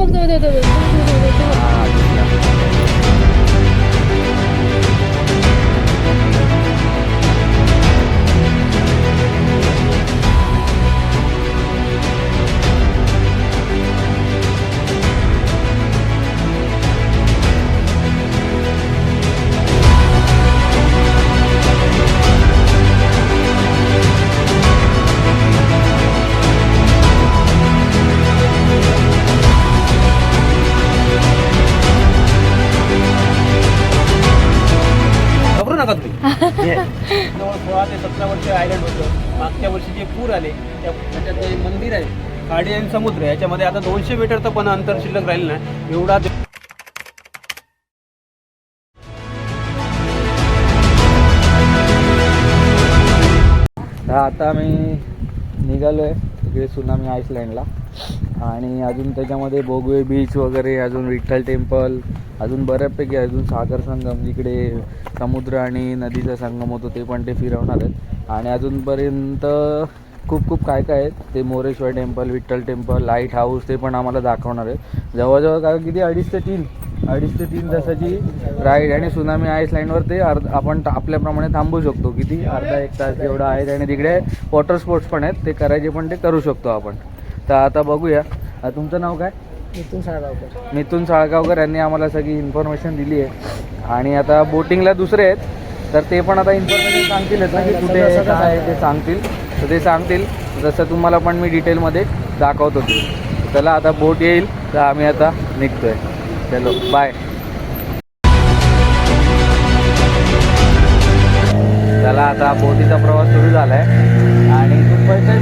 बघ तो तो- तो- तो- तो- तो- सोळा ते सतरा वर्ष आयलंड होतं. मागच्या वर्षी जे पूर आले त्या त्याच्यात ते मंदिर आहे खाडी आणि समुद्र आहे, याच्यामध्ये आता दोनशे मीटरचं पण अंतर शिल्लक राहिलं नाही. एवढा आता मी निघालो आहे तिकडे सुनामी आईसलँडला आणि अजून त्याच्यामध्ये बोगवे बीच वगैरे अजून विठ्ठल टेम्पल अजून बऱ्यापैकी अजून सागर संगम जिकडे समुद्र आणि नदीचा संगम होतो ते पण ते फिरवणार आहेत. आणि अजूनपर्यंत खूप खूप काय काय आहेत ते Moreshwar temple Vitthal temple light house ते पण आम्हाला दाखवणार आहेत. जवळजवळ काय किती अडीच ते तीन अडीच ते तीन तासाची राईड आणि सुनामी आईसलँडवर ते अर्ध आपण आपल्याप्रमाणे थांबू शकतो. किती? अर्धा एक तास एवढा आहे आणि तिकडे वॉटर स्पोर्ट्स पण आहेत ते करायचे पण ते करू शकतो आपण. तर आता बघूया. तुमचं नाव काय? इथून साळगावकर. मिथून साळगावकर यांनी आम्हाला सगळी इन्फॉर्मेशन दिली आहे. आणि आता बोटिंगला दुसरे आहेत. तर ते पण आता इन्फॉर्मेशन सांगतीलच ना की कुठे काय आहे ते सांगतील. तर ते सांगतील. जसं तुम्हाला पण मी डिटेलमध्ये दाखवतो ते. चला आता बोट येईल. तर आम्ही आता निघतोय. चलो बाय चला आता बोटीचा प्रवास सुरू झाला आहे आणि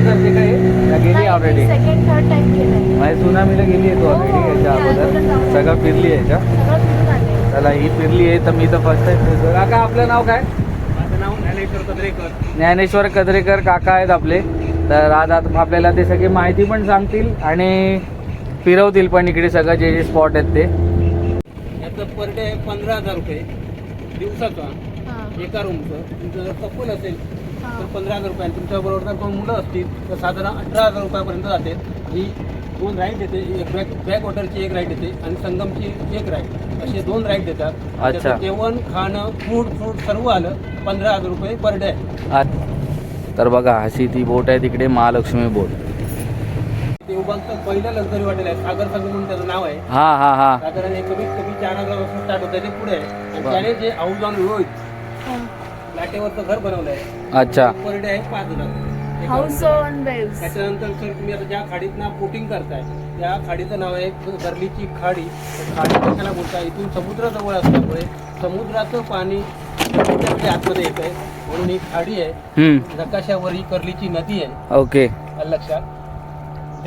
करते काय? का गेली ऑलरेडी सेकंड थर्ड टाइम केलंय. माझ्या सुनामीला गेली आहे तू ऑलरेडी याच्या अगोदर. सगळं फिरली आहे याच्या आले. चला ही फिरली आहे तर मी तर फर्स्ट टाइम फिरतो काका आपलं नाव काय? माझं नाव ज्ञानेश्वर कदरेकर. ज्ञानेश्वर कदरेकर काका आहेत आपले. तर आज आता आपल्याला ते सगळी माहिती पण सांगतील आणि फिरवतील पण इकडे सगळं जे जे स्पॉट आहेत ते. याचं पर डे पंधरा हजार रुपये दिवसाचा हां. एका रूमचं तुमचं जर कपल असेल तर पंधरा हजार रुपये आणि तुमच्या बरोबर जर दोन मुलं असतील तर साधारण अठरा हजार रुपयापर्यंत जाते. ही दोन राईड येते एक बॅक बॅक वॉटरची एक राईड येते आणि संगमची एक राईड असे दोन राईड देतात. अच्छा. त्याचं जेवण खाणं फूड फ्रूट सर्व आलं पंधरा हजार रुपये पर डे आत- तर बघा अशी ती बोट आहे तिकडे महालक्ष्मी बोट. देवबागचं पहिलं लक्झरी हॉटेल आहे सागर संगम म्हणून त्याचं नाव आहे. हा हा हा. साधारण हे कमीत कमी चार हजार वर्ष स्टार्ट होतं ते पुढे आहे. आणि. त्याने जे हाऊस ऑन रोहित लाटेवरचं घर बनवलं आहे अच्छा. पर डे आहे पाच हजार हाऊस ऑन वेव्स त्याच्यानंतर सर तुम्ही आता ज्या खाडीत ना बोटिंग करताय त्या खाडीचं नाव आहे गर्लीची खाडी. खाडी कशाला बोलताय? इथून समुद्र जवळ असल्यामुळे समुद्राचं पाणी समुद्राच्या आतमध्ये येत आहे म्हणून ही खाडी आहे. नकाशावर ही कर्लीची नदी आहे. ओके. लक्षात?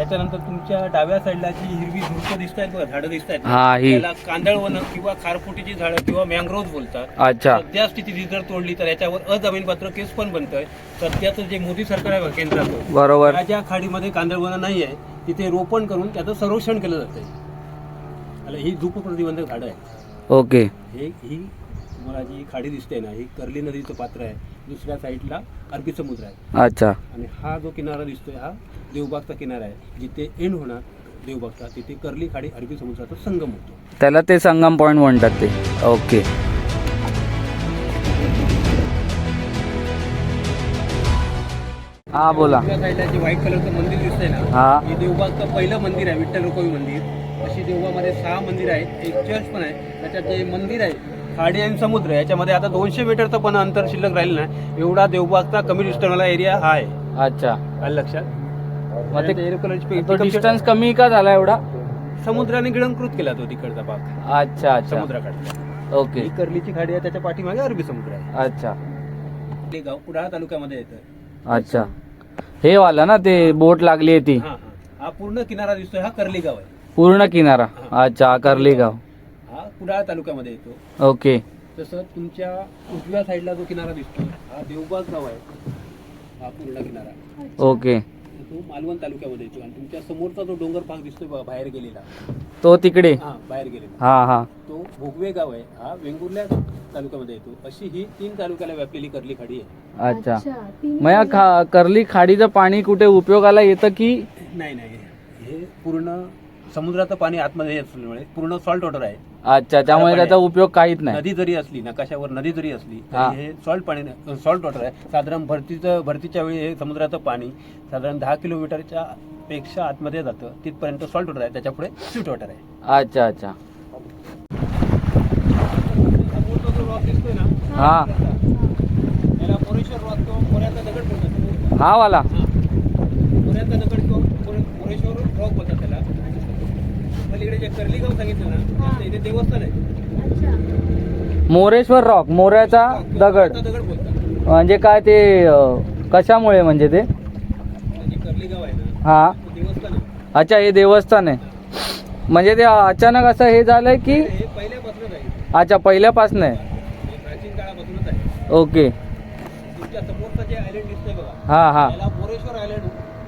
त्याच्यानंतर तुमच्या डाव्या साईडला जी हिरवी झुडपं दिसत आहेत बघा झाडं दिसत आहेत हा ही. त्याला कांदळवन किंवा खारफुटीची झाडं किंवा मँग्रोव्ह बोलतात. अच्छा. सध्या स्थिती जर तोडली तर याच्यावर अजामीनपात्र केस पण बनतोय. सध्याचं जे मोदी सरकार आहे बघा केंद्राचं बरोबर. त्या ज्या खाडीमध्ये कांदळवना नाही आहे. तिथे रोपण करून त्याचं संरक्षण केलं जातंय. आलं, ही धूप प्रतिबंधक झाडं आहे ओके. हे ही तुम्हाला जी खाडी दिसते ना ही कर्ली नदीचं पात्र आहे. दुसऱ्या साईडला अरबी समुद्र आहे. अच्छा. आणि हा जो किनारा दिसतोय हा देवबागचा किनारा आहे. जिथे एंड होणार देवबागचा तिथे कर्ली खाडी अरबी समुद्राचा संगम होतो. त्याला ते संगम पॉईंट म्हणतात ते. ओके. हा बोला. दुसऱ्या साईडला जे व्हाईट कलरचं मंदिर दिसतंय ना हा. हे देवबागचं पहिलं मंदिर आहे विठ्ठल रुक्मिणी मंदिर. अशी देवबामध्ये सहा मंदिर आहेत. एक चर्च पण आहे. त्याच्यात जे मंदिर आहे खाडी आणि समुद्र याच्यामध्ये आता दोनशे मीटरचं पण अंतर शिल्लक राहिलं नाही. एवढा देवबागचा कमी डिस्टन्सवाला एरिया हा आहे. अच्छा. आलं लक्षात? मग ते- तो डिस्टन्स कमी का झाला एवढा? समुद्राने गिळंकृत केला तो तिकडचा भाग. अच्छा अच्छा. समुद्राकडचा. ओके. कर्लीची खाडी आहे त्याच्या पाठीमागे अरबी समुद्र आहे. अच्छा. हे गाव कुडाळ तालुक्यामध्ये येतं. अच्छा. हे वाला ना ते बोट लागली आहे ती. हा पूर्ण किनारा दिसतोय हा कर्ली गाव आहे. पूर्ण किनारा. अच्छा कर्ली गाव. हा कुडाळ तालुक्यामध्ये येतो. ओके. तसं तुमच्या उजव्या साईडला जो किनारा दिसतो हा देवबाग गाव आहे. हा पूर्ण किनारा. ओके. तो मालवण तालुक्यामध्ये येतो. आणि तुमच्या समोरचा जो डोंगर भाग दिसतोय बघा बाहेर गेलेला. तो तिकडे? हा बाहेर गेलेला. हा हा. तो भोगवे गाव आहे. हा वेंगुर्ल्या तालुक्यामध्ये येतो. अशी ही तीन तालुक्याला व्यापलेली कर्ली खाडी आहे. अच्छा. मग या खा कर्ली खाडीचं पाणी कुठे उपयोगाला येतं की? नाही नाही. हे पूर्ण समुद्राचं पाणी आतमध्ये असल्यामुळे पूर्ण सॉल्ट वॉटर आहे. अच्छा त्यामुळे त्याचा उपयोग काहीच नाही. नदी जरी असली नकाशावर नदी जरी असली हा. तरी हे. सॉल्ट पाणी सॉल्ट वॉटर आहे. साधारण भरतीचं भरतीच्या वेळी हे समुद्राचं पाणी साधारण दहा किलोमीटरच्या पेक्षा आतमध्ये जातं. तिथपर्यंत सॉल्ट वॉटर आहे. त्याच्या पुढे स्वीट वॉटर आहे. अच्छा अच्छा. हा. हा. वाला. दगड किंवा मोरे- मोरेश्वर रॉक बोलतात त्याला सांगितलं ना? इथे देवस्थान आहे. अच्छा. मोरेश्वर रॉक मोऱ्याचा दगड. मोऱ्याचा दगड बोलतात. म्हणजे काय ते अं, कशामुळे म्हणजे ते? जे कर्ली गाव आहे ना. हा. ते देवस्थान आहे. अच्छा हे देवस्थान आहे. म्हणजे ते अचानक असं हे झालंय की हे पहिल्यापासूनच आहे. अच्छा पहिल्यापासून आहे. हे प्राचीन काळापासूनच आहे. ओके. तुमच्या समोरचं जे आयलंड दिसतंय बघा. हा हा. त्याला मोरेश्वर आयलंड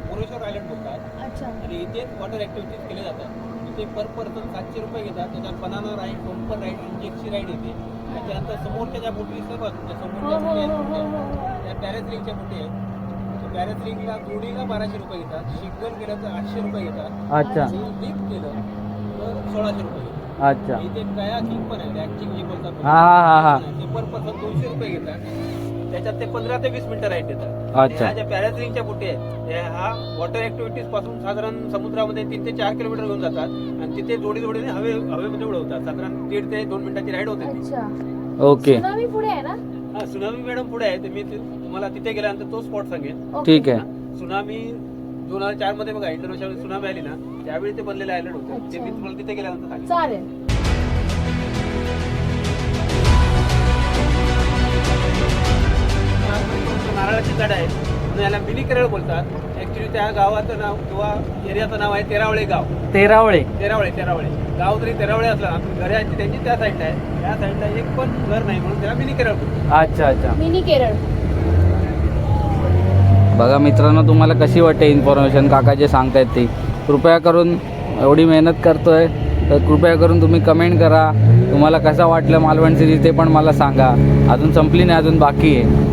मोरेश्वर आयलंड बोलतात. अच्छा. आणि इथे वॉटर ऍक्टिव्हिटीज केले जातात. इथे पर पर्सन सातशे रुपये घेतात. त्याच्यात बनाना राईड बंपर राईड इंजेक्सी राईड येते. त्याच्यानंतर समोरच्या ज्या बोटी हो समोरच्या हो बोटी हो आहेत. हो तुमच्या, हो. त्या पॅरेसलिंगच्या बोटी आहेत. पॅरेसलिंगला जोडीला बाराशे रुपये घेतात. शिकगन केलं तर आठशे रुपये घेतात. अच्छा. लिफ्ट केलं तर सोळाशे रुपये अच्छा. इथे कया किंग पण आहे. बोलतात हा हा हा हा. ते पर पर्सन दोनशे रुपये घेतात. त्याच्यात ते पंधरा ते वीस मिनिटं राईट देतात अच्छा. ह्या ज्या पॅरासिलिंगच्या बोटी आहेत त्या हा वॉटर ऍक्टिव्हिटीजपासून साधारण समुद्रामध्ये तीन ते चार किलोमीटर घेऊन जातात. आणि तिथे जोडी जोडीने हवे हवेमध्ये उडवतात. साधारण दीड ते दोन मिनिटाची राईड होते ती. अच्छा. ओके. सुनामी पुढे आहे ना? हा सुनामी मॅडम पुढे आहे. मी ते- तुम्हाला तिथे गेल्यानंतर तो स्पॉट सांगेन. ओके. ठीक आहे. सुनामी दोन हजार चारमध्ये बघा इंटरनॅशनल सुनामी आली ना त्यावेळी ते बनलेले आयलंड होते. ते मी अच्छा. तुम्हाला तिथे गेल्यानंतर सांगेन. चालेल. नारळाची झाड आहे म्हणून याला मिनी केरळ बोलतात. ऍक्च्युली त्या गावाचं नाव किंवा एरियाचं नाव आहे तेरावळे गाव. तेरावळे. तेरावळे तेरावळे. गाव जरी तेरावळे असला ना घरे आहेत त्यांची त्या साईडला आहे. त्या साईडला एक पण घर नाही म्हणून त्याला मिनी केरळ बोलतात. अच्छा अच्छा. मिनी केरळ. बघा मित्रांनो तुम्हाला कशी वाटते इन्फॉर्मेशन काका जे सांगतायत ती. कृपया करून एवढी मेहनत करतोय. तर कृपया करून तुम्ही कमेंट करा. तुम्हाला कसं वाटलं मालवण सिरीज ते पण मला सांगा. अजून संपली नाही अजून बाकी आहे.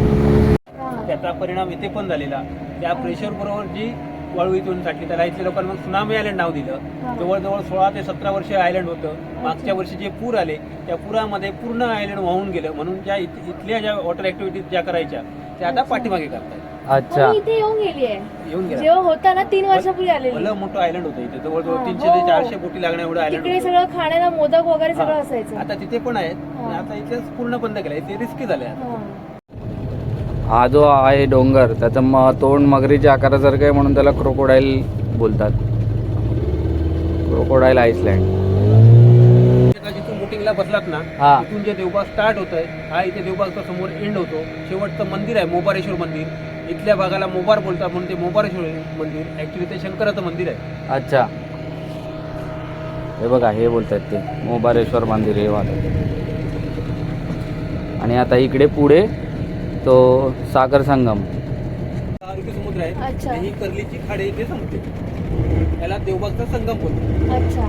त्याचा परिणाम इथे पण झालेला. त्या प्रेशर बरोबर जी वाळू इथून साठली त्याला इथल्या लोकांनी मग सुनामी आयलंड नाव दिलं. हा. जवळजवळ सोळा ते सतरा वर्ष आयलंड होतं. मागच्या वर्षी जे पूर आले त्या पुरामध्ये पूर्ण आयलंड वाहून गेलं. म्हणून ज्या इथ- इथल्या ज्या वॉटर ऍक्टिव्हिटीज ज्या करायच्या त्या आता पाठीमागे करतात अच्छा. मी इथे येऊन गेली आहे. येऊन गेला. जेव्हा होता ना तीन वर्षापूर्वी आलेली. भलं मोठं आयलंड होतं इथे. जवळजवळ हा, तीनशे हो. ते चारशे बोटी लागण्या एवढं आयलंड तिकडे होतं. सगळं खाण्याला मोदक वगैरे हा. सगळं असायचं. आता तिथे पण आहेत. पण हा. आता इथेच पूर्ण बंद केलंय. ते रिस्की झाले हा. हा जो आहे डोंगर त्याचं म तोंड मगरीच्या आकारासारखं आहे म्हणून त्याला क्रोकोडाईल बोलतात. क्रोकोडाईल आईसलँड बोटिंगला बसलात ना हा. तिथून जे देवबाग स्टार्ट होत आहे हा इथे देवबागचा समोर एंड होतो. शेवटचं मंदिर आहे मोबारेश्वर मंदिर. इथल्या भागाला मोबार बोलतात म्हणून ते मोबारेश्वर मंदिर. ऍक्च्युली ते शंकराचं मंदिर आहे. अच्छा. हे बघा हे बोलतात ते. मोबारेश्वर मंदिर हे वाला. आणि आता इकडे पुढे तो सागर संगम. समुद्र आहे. अच्छा. आणि ही कर्लीची खाडी इथे संपते याला देवबागचा संगम बोलतो अच्छा.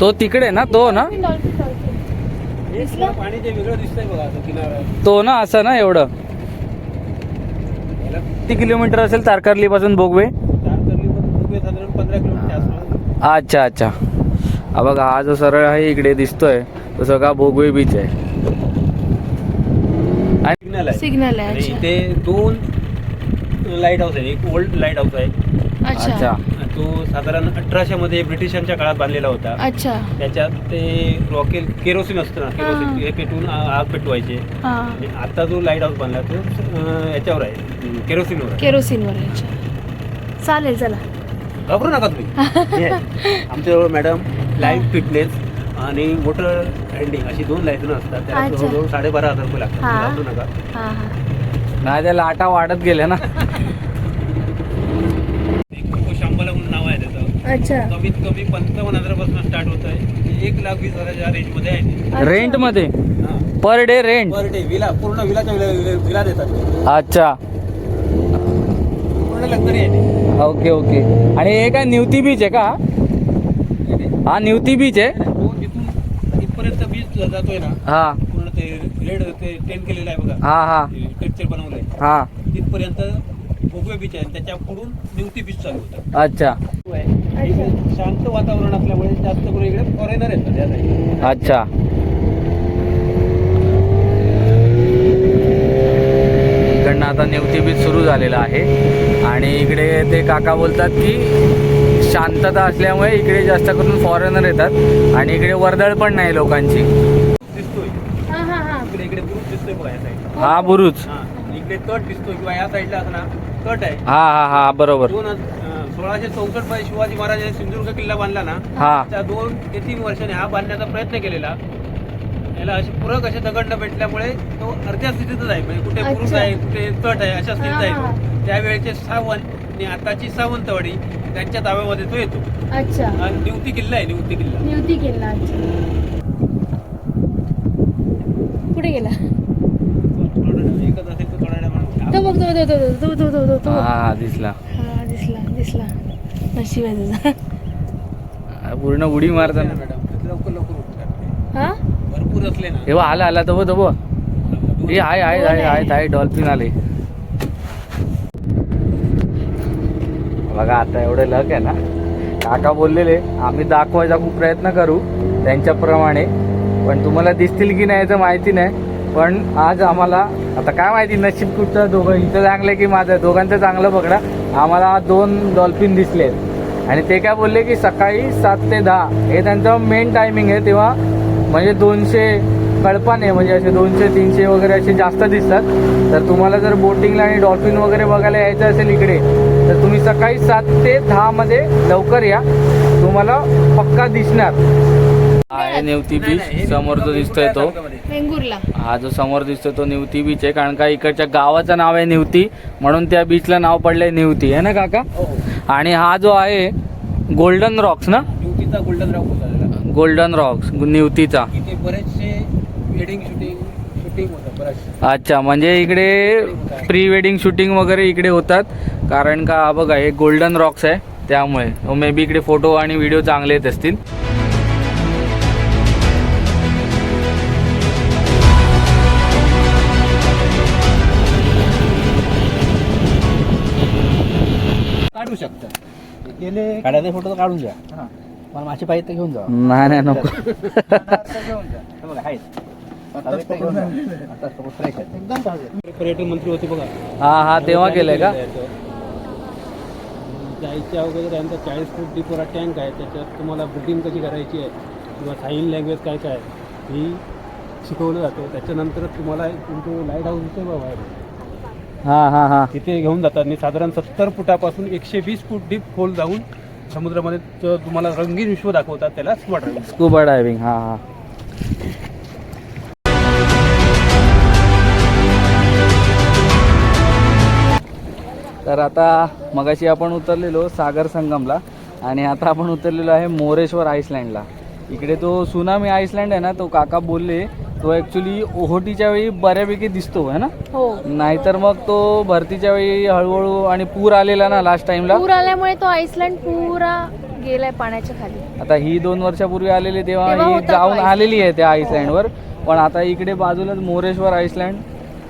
तो तिकडे ना तो ना? Dolphin, dolphin, dolphin. हे दिसलं? तुम्हाला पाणी जे वेगळं दिसतंय बघा असं किनारा. तो ना असं ना एवढं. याला किती किलोमीटर असेल तारकर्ली पासून बोगवे? चार कर्ली उभे साधारण पंधरा किलोमीटर आसपास. अच्छा अच्छा. हा बघा हा जो सरळ आहे इकडे दिसतोय. तो सगळा भोगवे बीच आहे. सिग्नल आहे आणि अच्छा. इथे दोन लाइट हाऊस आहे एक ओल्ड लाइट हाऊस आहे. अच्छा. अच्छा. तो साधारण अठराशे मध्ये ब्रिटिशांच्या काळात बांधलेला होता. अच्छा. त्याच्यात ते रॉकेल केरोसिन असतं ना केरोसिन हा. पेटवून आ- आग पेटवायचे. हा. आणि आता जो लाइट हाऊस बांधला तो अं, याच्यावर आहे केरोसिनवर आहे. केरोसिनवर आहे अच्छा. चालेल चला. घाबरू नका तुम्ही. हे. आमच्याजवळ मॅडम लाईफ फिटनेस आणि मोटर हँडिंग अशी दोन लायसन असतात. त्याला अच्छा. जवळजवळ साडेबारा हजार रुपये लागतात. हा. घाबरू नका. हा हा. नाही त्या लाटा वाढत गेल्या ना. एक कोको शांबला म्हणून नाव आहे त्याचं. अच्छा. कमीत कमी पंचावन्न हजारापासून स्टार्ट होत आहे. एक लाख वीस हजारच्या रेंजमध्ये आहे ते. अच्छा. रेंटमध्ये? हा. Per day rent per day villa पूर्ण विलाच्या विला विला देतात. अच्छा. पूर्ण लक्झरी आहे ते. ओके ओके आणि हे काय निवती बीच आहे का? हा निवती बीच आहे? तो तिथून इथपर्यंत बीच जातोय ना हा. पूर्ण ते रेड ते टेन केलेलं आहे बघा. हा हा. टेक्चर बनवलंय. हा. तिथपर्यंत भोगवे बीच आहे त्याच्या पुढून निवती बीच चालू होतं. अच्छा. शांत वातावरण असल्यामुळे जास्त करून इकडे फॉरेनर येतात या साईडला. अच्छा. इकडनं आता नेवती बीच सुरू झालेला आहे. आणि इकडे ते काका बोलतात की शांतता असल्यामुळे इकडे जास्त करून फॉरेनर येतात. आणि इकडे वर्दळ पण नाही लोकांची. दिसतोय. हा हा हा. इकडे इकडे बुरुज दिसतोय बघा या साईडला हा बुरुज. हा इकडे तट दिसतोय किंवा या साईडला असं ना तट आहे. हा हा हा बरोबर. सोळाशे चौसष्टमध्ये शिवाजी महाराजांनी सिंधुदुर्ग किल्ला बांधला ना हा. त्या दोन ते तीन वर्षाने हा बांधण्याचा प्रयत्न केलेला. याला असे पूरक असे दगड न भेटल्यामुळे तो अर्ध्या स्थितीतच आहे. म्हणजे कुठे पुरुष. आहे कुठे तट आहे अशा स्थितीत आहे. हा, त्यावेळेचे सावंत आणि आताची सावंतवाडी त्यांच्या ताब्यामध्ये तो येतो. अच्छा. आणि निवती किल्ला आहे निवती किल्ला. निवती केला अच्छा. कुठे गेला? एकच असेल तर थोड्या वेळाने तो बघ तो तो तो तो तो तो तो तो हा दिसला. हा दिसला दिसला. नशीब आहे तुझा. पूर्ण उडी मारताना. मॅडम लवकर लवकर उठतात हा? भरपूर असले ना. तेव्हा आला आला तो तो हे आहे आहे आहे आहेत आहे डॉल्फिन आले. बघा आता एवढे लक आहे ना. काका बोललेले आम्ही दाखवायचा खूप प्रयत्न करू त्यांच्याप्रमाणे. पण तुम्हाला दिसतील की नाही याचं माहिती नाही. पण आज आम्हाला आता काय माहिती नशीब कुठचं दोघं इथं चांगलं की माझं दोघांचं चांगलं पकडा. आम्हाला दोन डॉल्फिन दिसले आणि ते काय बोलले की सकाळी सात ते दहा हे त्यांचं मेन टायमिंग आहे. तेव्हा म्हणजे दोनशे कळपाने म्हणजे असे दोनशे तीनशे वगैरे असे जास्त दिसतात. तर तुम्हाला जर बोटिंगला आणि डॉल्फिन वगैरे बघायला यायचं असेल इकडे तर तुम्ही सकाळी सात ते दहा मध्ये लवकर या. तुम्हाला पक्का दिसणार. आहे नेवती बीच समोर जो दिसतोय तो. वेंगुर्ला. हा जो समोर दिसतोय तो निवती बीच आहे. कारण का इकडच्या गावाचं नाव आहे निवती. म्हणून त्या बीचला नाव पडलंय निवती. आहे ना काका? हो आणि हा जो आहे गोल्डन रॉक्स ना? निवतीचा गोल्डन रॉक. गोल्डन रॉक्स निवतीचा. इथे बरेचसे वेडिंग शूटिंग शूटिंग अच्छा म्हणजे इकडे प्री वेडिंग शूटिंग वगैरे इकडे होतात. कारण का बघा हे गोल्डन रॉक्स आहे. त्यामुळे मे बी इकडे फोटो आणि व्हिडिओ चांगले येत असतील. काढू शकता. गेले काढायचे फोटो काढून घ्या. मला माशी पाहिजे घेऊन जा. नाही नाही नको. घेऊन जा. बघा आहेत. पर्यटन मंत्री होते बघा. हा हा तेव्हा केलंय का? जायच्या अगोदर त्यांचा चाळीस फूट डिपोरा टँक आहे. त्याच्यात तुम्हाला बुकिंग कशी करायची आहे? किंवा साईन लँग्वेज काय काय आहे, ही शिकवलं जातं. त्याच्यानंतर तुम्हाला तुमचं लाइट हाऊस दिसतोय बघा बाहेर. हा हा हा. तिथे घेऊन जातात. आणि साधारण सत्तर फुटापासून एकशे वीस फूट डीप खोल जाऊन समुद्रामध्ये त- तुम्हाला रंगीन विश्व दाखवतात त्याला स्पॉट ड्रायव्हिंग स्कूबा डायव्हिंग हा हा. तर आता मगाशी आपण उतरलेलो सागर संगमला आणि आता आपण उतरलेलो आहे मोरेश्वर आईसलँडला इकडे तो सुनामी आईसलँड आहे ना तो काका बोलले तो ॲक्च्युली ओहोटीच्या वेळी बऱ्यापैकी दिसतो आहे ना? हो. नाहीतर मग तो भरतीच्या वेळी हळूहळू आणि पूर आलेला ना लास्ट टाइमला पूर आल्यामुळे तो आईसलँड पुरा गेलाय पाण्याच्या खाली. आता ही दोन वर्षापूर्वी आलेली तेव्हा तेव्हा ही होता तो जाऊन. आलेली आहे त्या आईसलँडवर पण आता इकडे बाजूलाच मोरेश्वर आईसलँड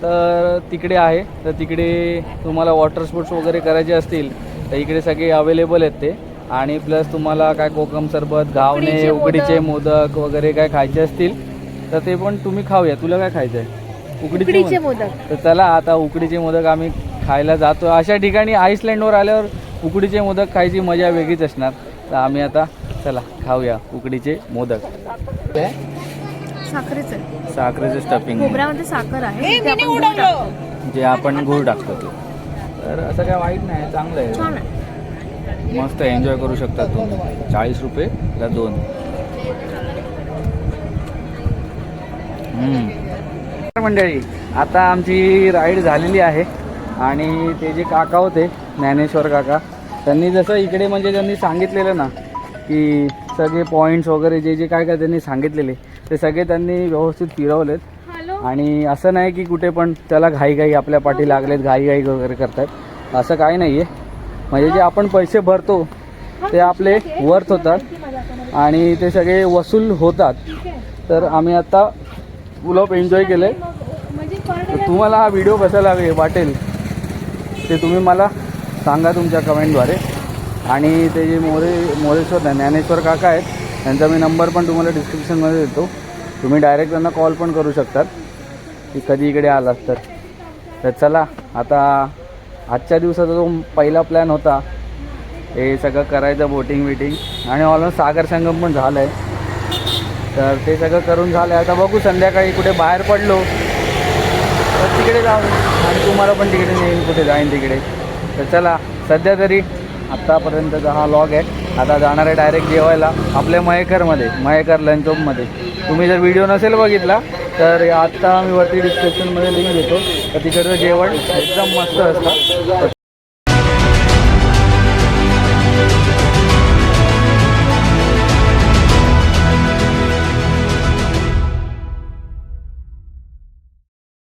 तर तिकडे आहे. तर तिकडे तुम्हाला वॉटर स्पोर्ट्स वगैरे करायचे असतील तर इकडे सगळे अवेलेबल आहेत ते. आणि प्लस तुम्हाला काय कोकम सरबत घावणे उकडीचे मोदक. वगैरे काय खायचे असतील तर ते पण तुम्ही खाऊया. तुला काय खायचं आहे उकडीचे मोदक. मोदक. तर चला आता उकडीचे मोदक आम्ही खायला जातो. अशा ठिकाणी आईसलँडवर आल्यावर उकडीचे मोदक खायची मजा वेगळीच असणार. तर आम्ही आता चला खाऊया उकडीचे मोदक. साखरेचं साखरेचं स्टफिंग खोबऱ्यामध्ये साखर आहे. ते आपण गूळ टाकतो. जे आपण गुळ टाकतो ते. तर असं काय वाईट नाही चांगलं आहे. मस्त एन्जॉय करू शकता तुम्ही. चाळीस रुपये ला दोन. हम्म. तर मंडळी आता आमची राईड झालेली आहे आणि ते जे काका होते ज्ञानेश्वर काका त्यांनी जसं इकडे म्हणजे त्यांनी सांगितलेलं ना की सगळे पॉईंट्स वगैरे जे जे काय काय त्यांनी सांगितलेले ते सगळे त्यांनी व्यवस्थित फिरवलेत. आणि असं नाही की कुठे पण त्याला घाई घाई आपल्या पाठी लागलेत घाई घाई वगैरे करतात असं काही नाही आहे म्हणजे जे आपण पैसे भरतो ते आपले वर्थ होतात. आणि ते सगळे वसूल होतात. तर आम्ही आता फुल ऑफ एन्जॉय केलं आहे तुम्हाला हा व्हिडिओ कसा लागे वाटेल ते तुम्ही मला सांगा तुमच्या कमेंटद्वारे आणि ते जे मोरे मोरेश्वर ज्ञानेश्वर काका आहेत त्यांचा मी नंबर पण तुम्हाला डिस्क्रिप्शनमध्ये देतो. तुम्ही डायरेक्ट त्यांना कॉल पण करू शकतात. की कधी इकडे आलात तर. तर चला आता आजच्या दिवसाचा जो पहिला प्लॅन होता हे सगळं करायचं बोटिंग बिटिंग आणि ऑलमोस्ट सागर संगम पण झालं आहे तर ते सगळं करून झालं आहे आता बघू संध्याकाळी कुठे बाहेर पडलो तर तिकडे जाऊ आणि तुम्हाला पण तिकडे नेईन कुठे जाईन तिकडे. तर चला सध्या तरी आत्तापर्यंतचा हा लॉग आहे. आता जाणार आहे डायरेक्ट जेवायला आपल्या मयेकरमध्ये मयेकर लंचोपमध्ये तुम्ही जर व्हिडिओ नसेल बघितला तर आत्ता मी वरती डिस्क्रिप्शनमध्ये लिंक देतो तर तिकडचं जेवण एकदम मस्त असतं. तर